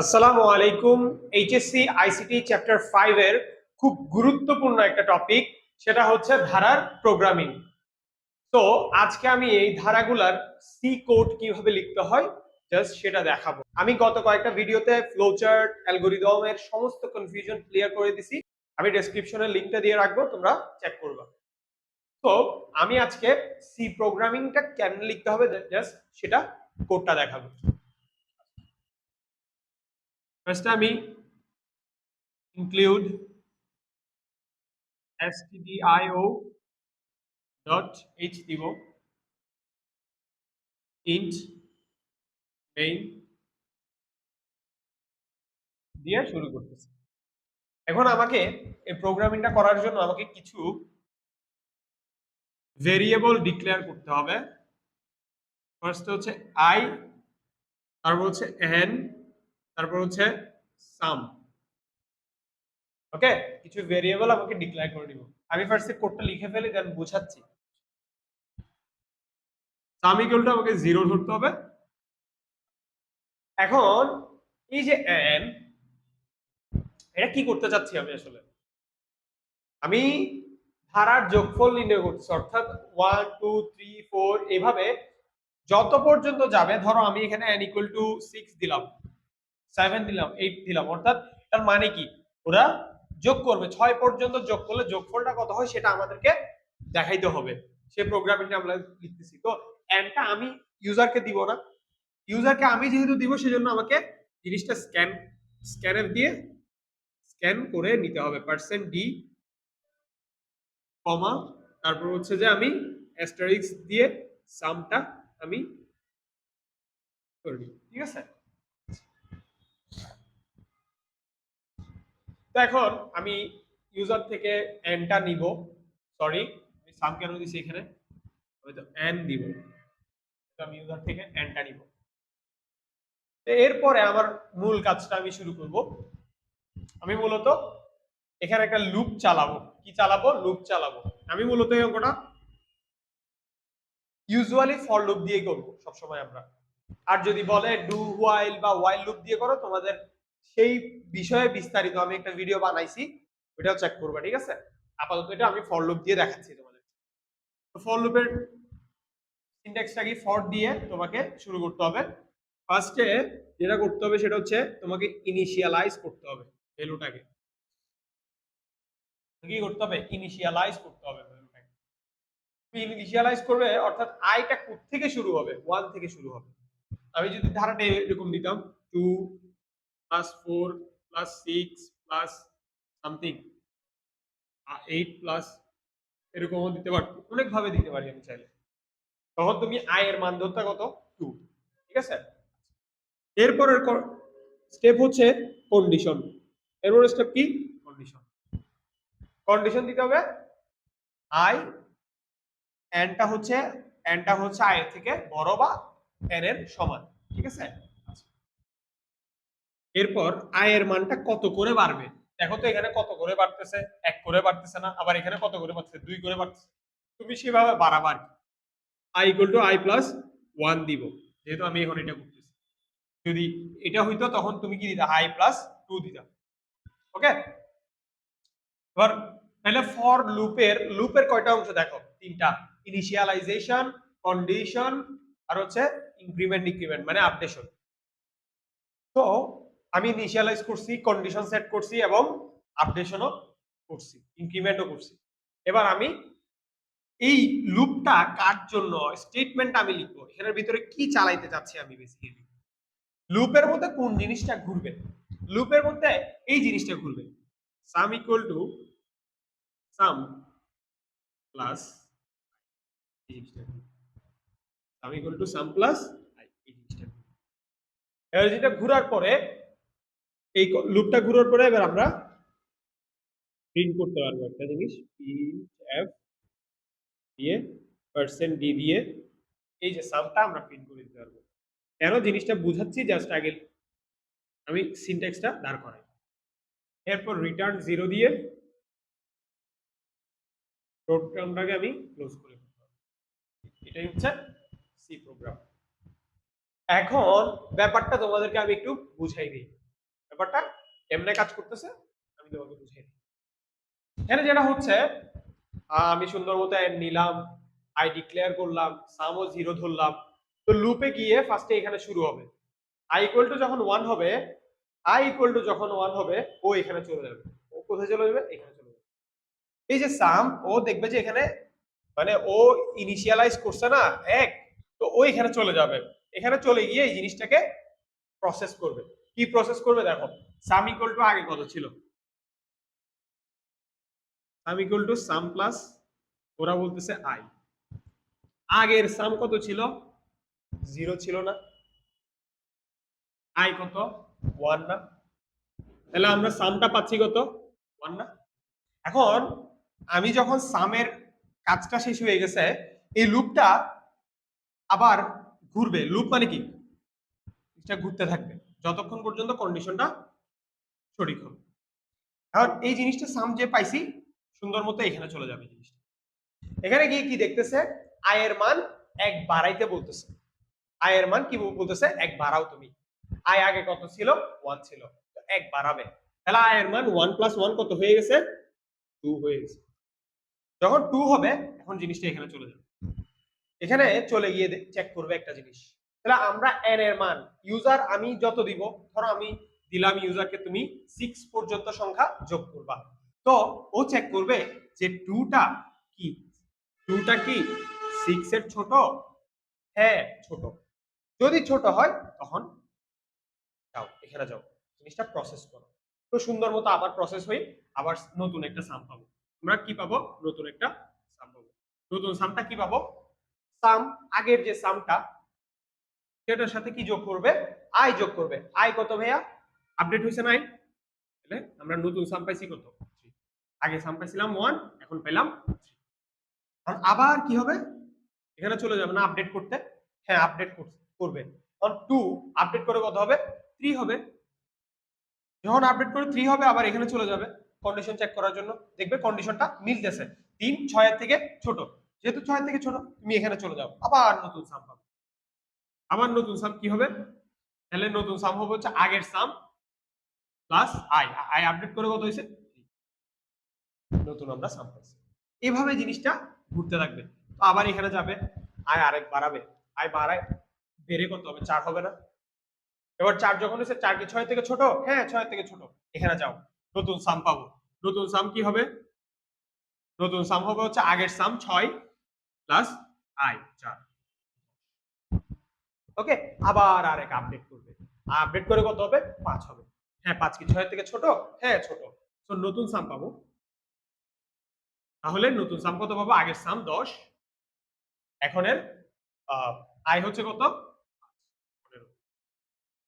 আসসালামু আলাইকুম। HSC ICT chapter five এর খুব গুরুত্বপূর্ণ একটা টপিক সেটা হচ্ছে ধারার প্রোগ্রামিং তো আজকে আমি এই ধারাগুলার সি কোড কীভাবে লিখতে হয় জাস্ট সেটা দেখাবো। আমি গত কয়েকটা ভিডিওতে ফ্লোচার্ট অ্যালগোরিদমের সমস্ত কনফিউশন ক্লিয়ার করে দিছি। আমি ডেসক্রিপশনে লিংকটা দিয়ে রাখব, তোমরা চেক করবে। তো আমি আজকে সি প্রোগ্রামিংটা কেন লিখতে হবে জাস্ট সেটা কোডটা দেখাবো। First আমি include stdio dot h দিব। int main দিয়ে শুরু করতেছি। এখন আমাকে এই প্রোগ্রামিংটা করার জন্য আমাকে কিছু ভেরিয়েবল ডিক্লেয়ার করতে হবে। ফার্স্ট হচ্ছে i, তারপর হচ্ছে n তারপর হচ্ছে সাম ওকে কিছু ভেরিয়েবল আমাকে ডিক্লেয়ার করে দিব আমি ফার্স্টে কোডটা লিখে ফেলি দেন বুঝাচ্ছি। সাম ইকুয়ালটা আমাকে জিরো ধরতে হবে। এখন এই যে এন এটা কি করতে চাচ্ছি আমি আসলে? আমি ধারার যোগফল নির্ণয় করছি অর্থাৎ ওয়ান টু থ্রি ফোর এভাবে যত পর্যন্ত যাবে, ধরো আমি এখানে এন ইকুয়াল টু সিক্স দিলাম। সেভেন দিলাম এইট দিলাম। অর্থাৎ তার মানে কি? ওরা যোগ করবে। ছয় পর্যন্ত যোগ করলে যোগফলটা কত হয় সেটা আমাদেরকে দেখাইতে হবে। সে প্রোগ্রামিংটা আমরা লিখতেছি। তো এনটা আমি ইউজারকে দিব না। ইউজারকে আমি যেহেতু দিব, সেজন্য আমাকে জিনিসটা স্ক্যান স্ক্যানার দিয়ে স্ক্যান করে নিতে হবে। পার্সেন্ট ডি কমা তারপর হচ্ছে যে আমি অ্যাস্টারিক্স দিয়ে সামটা আমি করে ঠিক আছে? এখন আমি ইউজার থেকে এনটা নিব। সরি আমি সাম কেন দিছি এখানে? আমি তো এন দিব। তো আমি ইউজার থেকে এনটা নিব। তো এরপরে আমার মূল কাজটা আমি শুরু করব। আমি মূলত এখানে একটা লুপ চালাবো। কি চালাবো? লুপ চালাবো। আমি মূলত এই অঙ্কটা ইউজুয়ালি ফর লুপ দিয়ে করব সবসময় আমরা। আর যদি বলে ডু হোয়াইল বা ওয়াইল লুপ দিয়ে করো, তোমাদের সেই বিষয়ে বিস্তারিত আমি একটা ভিডিও বানাইছি, ওইটাও চেক করবা, ঠিক আছে? আপাতত এটা আমি ফর লুপ দিয়ে দেখাচ্ছি তোমাদের। ফর লুপের সিনট্যাক্সটা কি ফর দিয়ে তোমাকে শুরু করতে হবে। ফার্স্টে যেটা করতে হবে সেটা হচ্ছে তোমাকে ইনিশিয়ালাইজ করতে হবে ভ্যালুটাকে কি করতে হবে? ইনিশিয়ালাইজ করতে হবে ভ্যালুটাকে তুমি ইনিশিয়ালাইজ করবে, অর্থাৎ আইটা কোথ থেকে শুরু হবে? ওয়ান থেকে শুরু হবে। আমি যদি ধারাটা এরকম দিতাম two plus four plus six plus something eight plus এরকমও দিতে পারি অনেকভাবে দিতে পারি আমি চাইলে। তখন তুমি আয়ের মান ধরতে কত? টু ঠিক আছে? এরপরের স্টেপ হচ্ছে কন্ডিশন এরপরের স্টেপ কি? কন্ডিশন কন্ডিশন দিতে হবে আই এনটা হচ্ছে এনটা হচ্ছে আয়ের থেকে বড় বা এন এর সমান, ঠিক আছে? এরপর আয়ের মানটা কত করে বাড়বে? দেখো তো এখানে কত করে বাড়তেছে? এক করে বাড়তেছে না, আবার এখানে কত করে বাড়তেছে? দুই করে বাড়তেছে। তুমি সেভাবে বাড়াবার I equal to I plus one দিব। যেহেতু আমি এখন এটা করতেছি। যদি এটা হইতো তখন তুমি কি দিতা? আই প্লাস টু দিতা। ওকে এবার তাহলে ফর লুপের লুপের কয়টা অংশ দেখো? তিনটা। ইনিশিয়ালাইজেশন কন্ডিশন আর হচ্ছে ইনক্রিমেন্ট ডিক্রিমেন্ট মানে আপডেশন তো আমি ইনিশিয়ালাইজ করছি কন্ডিশন সেট করছি এবং আপডেশনও করছি ইনক্রিমেন্টও করছি। এবার আমি এই লুপটা কার জন্য স্টেটমেন্ট আমি লিখব, এখানের ভিতরে কি চালাইতে চাচ্ছি আমি বেসিক্যালি লুপের মধ্যে কোন জিনিসটা ঘুরবে? লুপের মধ্যে এই জিনিসটা ঘুরবে। Sum equal to sum plus এই জিনিসটা sum equal to sum plus এই জিনিসটা এবার যেটা ঘোরার পরে এই লুপটা ঘুরার পরে এবার আমরা প্রিন্ট করতে পারব একটা জিনিস প্রিন্ট এফ দিয়ে পার্সেন্ট ডি দিয়ে এই যে সামটা আমরা প্রিন্ট করে দিতে পারব। কেন জিনিসটা বুঝাচ্ছি? জাস্ট আগে আমি সিনট্যাক্সটা দাঁড় করাই। এরপর রিটার্ন জিরো দিয়ে প্রোগ্রামটাকে আমি ক্লোজ করে এটাই হচ্ছে সি প্রোগ্রাম এখন ব্যাপারটা তোমাদেরকে আমি একটু বুঝাই দিই। ব্যাপারটা এমনি কাজ করতেছে, আমি তোমাকে বুঝিয়ে দিই। এখানে যেটা হচ্ছে আমি সুন্দর মতো নিলাম আই ডিক্লেয়ার করলাম সামও জিরো ধরলাম। তো লুপে গিয়ে ফার্স্টে এখানে শুরু হবে। আই ইকুয়াল টু যখন ওয়ান হবে আই ইকুয়াল টু যখন ওয়ান হবে, ও এখানে চলে যাবে। ও কোথায় চলে যাবে? এখানে চলে যাবে। এই যে সাম ও দেখবে যে এখানে মানে ও ইনিশিয়ালাইজ করছে না, এক, তো ও এখানে চলে যাবে। এখানে চলে গিয়ে এই জিনিসটাকে প্রসেস করবে। কি প্রসেস করবে দেখো সাম ইকুয়াল টু আগে কত ছিল? Sum equal to sum plus ওরা বলতেছে আই আগের সাম কত ছিল? জিরো ছিল না। আই কত? ওয়ান না। তাহলে আমরা সামটা পাচ্ছি কত? ওয়ান না। এখন আমি যখন সামের কাজটা শেষ হয়ে গেছে, এই লুপটা আবার ঘুরবে। লুপ মানে কি? ঘুরতে থাকবে। যতক্ষণ পর্যন্ত কন্ডিশনটা সঠিক হবে। এখন এই জিনিসটা সাম যে পাইছি সুন্দর মতো এখানে চলে যাবে জিনিসটা। এখানে গিয়ে কি দেখতেছে? আয়ের মান এক বাড়াইতে বলতেছে। আয়ের মান কি বলতেছে? এক বাড়াও তুমি। আয় আগে কত ছিল? ওয়ান ছিল। এক বাড়াবে। তাহলে আয়ের মান ওয়ান প্লাস ওয়ান কত হয়ে গেছে? টু হয়ে গেছে। যখন টু হবে এখন জিনিসটা এখানে চলে যাবে। এখানে চলে গিয়ে চেক করবে একটা জিনিস। তাহলে আমরা এন এর মান ইউজার আমি যত দিব, ধরো আমি দিলাম ইউজারকে তুমি সিক্স পর্যন্ত সংখ্যা যোগ করবা। তো ও চেক করবে যে টুটা কি? টুটা কি সিক্স এর ছোট? হ্যাঁ ছোট। যদি ছোট হয়, তখন যাও, এখানে যাও, জিনিসটা প্রসেস করো। তো সুন্দর মতো আবার প্রসেস হয়ে আবার নতুন একটা সাম পাবো। আমরা কি পাবো? নতুন একটা সাম পাবো। নতুন সামটা কি পাবো? সাম আগের যে সামটা সেটার সাথে কি যোগ করবে? আয় যোগ করবে। আয় কত ভাইয়া? আপডেট হয়েছে নাই তাহলে আমরা নতুন সাম পাইছি কত? আগে সাম পাইছিলাম ওয়ান এখন পেলাম। আবার কি হবে? এখানে চলে যাবে না আপডেট করতে। হ্যাঁ আপডেট করবে। তখন টু আপডেট করে কত হবে? থ্রি হবে। যখন আপডেট করে থ্রি হবে, আবার এখানে চলে যাবে কন্ডিশন চেক করার জন্য। দেখবে কন্ডিশনটা মিলতেছে। তিন, ছয়ের থেকে ছোট। যেহেতু ছয়ের থেকে ছোট, তুমি এখানে চলে যাও। আবার নতুন সাম পাবে। আবার নতুন সাম কি হবে? তাহলে নতুন সাম হবে হচ্ছে আগের sum plus I I update করে কত হয়েছে? নতুন আমরা সাম পাইছি। এভাবে জিনিসটা ঘুরতে থাকবে। তো আবার এখানে যাবে আয় আরেক বাড়াবে। আয় বাড়ায়, বেড়ে কত হবে? চার হবে না। এবার চার যখন হচ্ছে চার কি ছয় থেকে ছোট? হ্যাঁ ছয় থেকে ছোট। এখানে যাও, নতুন সাম পাবো। নতুন সাম কি হবে? নতুন সাম হবে হচ্ছে আগের সাম ছয় প্লাস আই চার। ওকে? আবার আরেক আপডেট করবে। আপডেট করে কত হবে? পাঁচ হবে। হ্যাঁ পাঁচ কি? ছয় থেকে ছোট? হ্যাঁ ছোট। তো নতুন সাম পাবো। তাহলে নতুন সাম কত পাবো? আগের সাম দশ। এখনের আয় হচ্ছে কত?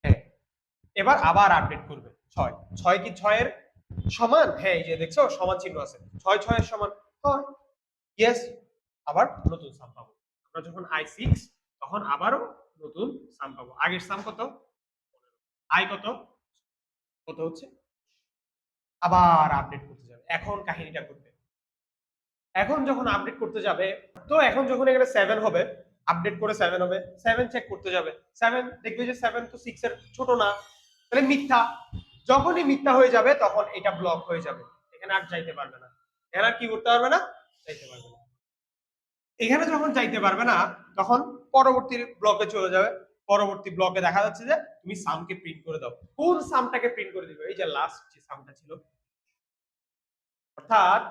হ্যাঁ। এবার আবার আপডেট করবে। ছয়। ছয় কি ছয়ের সমান? হ্যাঁ এই যে দেখছ, সমান চিহ্ন আছে। ছয়, ছয়ের সমান। হয়। ইয়েস আবার নতুন সাম পাবো। আমরা যখন আই সিক্স তখন আবারও নতুন সাম পাবো। আগের সাম কত? আই কত? কত হচ্ছে? আবার আপডেট করতে যাবে। এখন কাহিনীটা করবে এখন যখন আপডেট করতে যাবে, তো এখন যখন এখানে সেভেন হবে আপডেট করে সেভেন হবে সেভেন চেক করতে যাবে। সেভেন দেখবে যে সেভেন তো সিক্স এর ছোট না। তাহলে মিথ্যা। যখনই মিথ্যা হয়ে যাবে, তখন এটা ব্লক হয়ে যাবে। এখানে আর যাইতে পারবে না। এখানে আর কি করতে পারবে না? যাইতে পারবে না। এখানে যখন যাইতে পারবে না, তখন পরবর্তী ব্লকে চলে যাবে। পরবর্তী ব্লকে দেখা যাচ্ছে যে তুমি সামকে প্রিন্ট করে দাও। কোন সামটাকে প্রিন্ট করে দিবে? এই যে লাস্ট যে সামটা ছিল। অর্থাৎ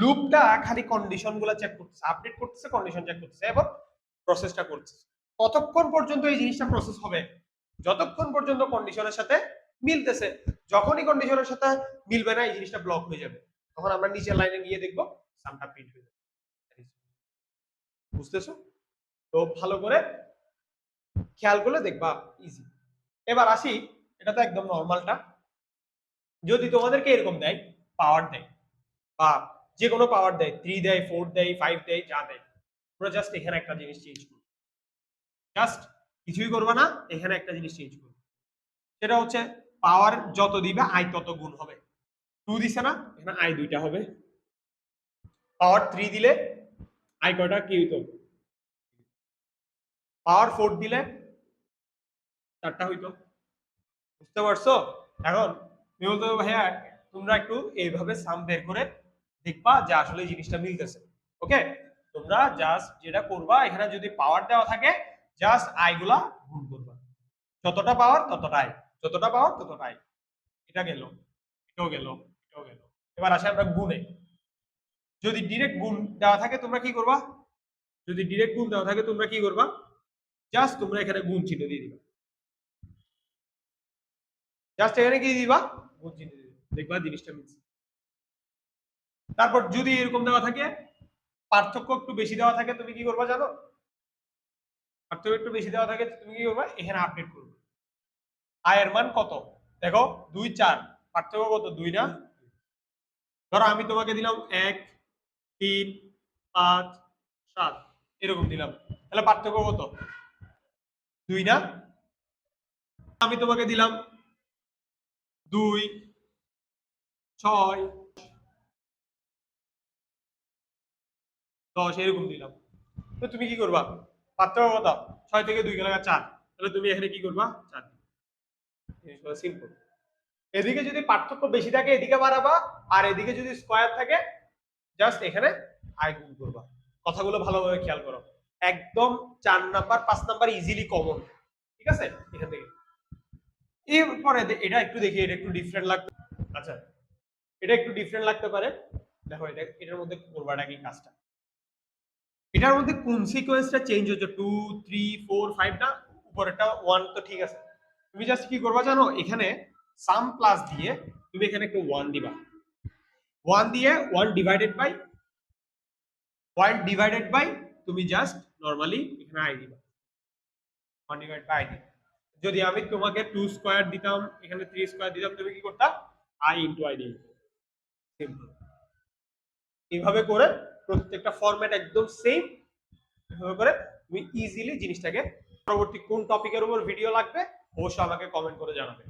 লুপটা খালি কন্ডিশনগুলো চেক করতেছে আপডেট করতেছে কন্ডিশন চেক করতেছে এবং প্রসেসটা করছে। কতক্ষণ পর্যন্ত এই জিনিসটা প্রসেস হবে? যতক্ষণ পর্যন্ত কন্ডিশনের সাথে মিলতেছে, যখনই কন্ডিশনের সাথে মিলবে না, এই জিনিসটা ব্লক হয়ে যাবে। তখন আমরা নিচের লাইনে গিয়ে দেখব সামটা প্রিন্ট হয়ে যাবে। বুঝতেছো? তো ভালো করে খেয়াল করলে দেখবা ইজি এবার আসি, এটা তো একদম নর্মালটা যদি তোমাদেরকে এরকম দেয় পাওয়ার দেয়, বা যে কোনো পাওয়ার দেয় থ্রি দেয় ফোর দেয় ফাইভ দেয়, যা দেয় তোমরা জাস্ট এখানে একটা জিনিস চেঞ্জ করো। জাস্ট কিছুই করবে না, এখানে একটা জিনিস চেঞ্জ করবে সেটা হচ্ছে পাওয়ার যত দিবে আই তত গুণ হবে। টু দিছে না, এখানে আই দুইটা হবে। পাওয়ার থ্রি দিলে আই কয়টা? কি হইতো পাওয়ার ফোর দিলে চারটা হইতো। বুঝতে পারছ? এখন তুমি বলতে ভাইয়া, তোমরা একটু এইভাবে সাম বের করে দেখবা যে আসলে জিনিসটা মিলতেছে। ওকে তোমরা জাস্ট যেটা করবা, এখানে যদি পাওয়ার দেওয়া থাকে জাস্ট আইগুলা গুণ করবা। যতটা পাওয়ার ততটা আই যতটা পাওয়ার ততটা আই এটা গেল, এটাও গেল এটাও গেল। এবার আসে আমরা গুণে। যদি ডিরেক্ট গুণ দেওয়া থাকে, তোমরা কি করবা? যদি ডিরেক্ট গুণ দেওয়া থাকে, তোমরা কি করবা? জাস্ট তোমরা এখানে গুণ চিহ্ন দিয়ে দিবা। জাস্ট এখানে কি দিবা? গুণ চিহ্ন দিয়ে দেখবা জিনিসটা মিলছে তারপর যদি এরকম দেওয়া থাকে, পার্থক্য একটু বেশি দেওয়া থাকে, তুমি কি করবা জানো? পার্থক্য একটু বেশি দেওয়া থাকে, তুমি কি করবা? এখানে আপডেট করবে। আয়ের মান কত? দেখো, দুই চার। পার্থক্য কত? দুই না? ধরো আমি তোমাকে দিলাম এক, তিন, পাঁচ, সাত। এরকম দিলাম। তাহলে পার্থক্য কত? দুই না? আমি তোমাকে দিলাম দুই, ছয়, দশ, এরকম দিলাম। তো তুমি কি করবা? পার্থক্য কত ছয় থেকে দুই গেলে চার। তাহলে তুমি এখানে কি করবা? চার সিম্পল এদিকে যদি পার্থক্য বেশি থাকে, এদিকে বাড়াবা। আর এদিকে যদি স্কোয়ার থাকে জাস্ট এখানে আই গুণ করবা। কথাগুলো ভালোভাবে খেয়াল করো। একদম চার নাম্বার, পাঁচ নাম্বার ইজিলি কমন ঠিক আছে? এখান থেকে। এরপরে এটা একটু দেখি, এটা একটু ডিফারেন্ট লাগবে আচ্ছা। এটা একটু ডিফারেন্ট লাগতে পারে। দেখো, এটা এটার মধ্যে করবাটা কি কাজটা। এটার মধ্যে কোন সিকোয়েন্সটা চেঞ্জ হচ্ছে টু থ্রি ফোর ফাইভ না? উপরেরটা ওয়ান তো ঠিক আছে। তুমি জাস্ট কি করবা জানো? এখানে সাম প্লাস দিয়ে তুমি এখানে একটু ওয়ান দিবা। ওয়ান দিয়ে one divided by one divided by তুমি জাস্ট নর্মালি এখানে আই দিবা। ওয়ান ডিভাইড বাই আই দিবা। যদি আমি তোমাকে টু স্কোয়ার দিতাম, এখানে থ্রি স্কোয়ার দিতাম, তুমি কি করতা? আই ইন্টু আই দিয়ে সিম্পল এইভাবে করে প্রত্যেকটা ফরম্যাট একদম সেম এভাবে করে তুমি ইজিলি জিনিসটাকে পরবর্তী কোন টপিকের উপর ভিডিও লাগবে, অবশ্যই আমাকে কমেন্ট করে জানাবে।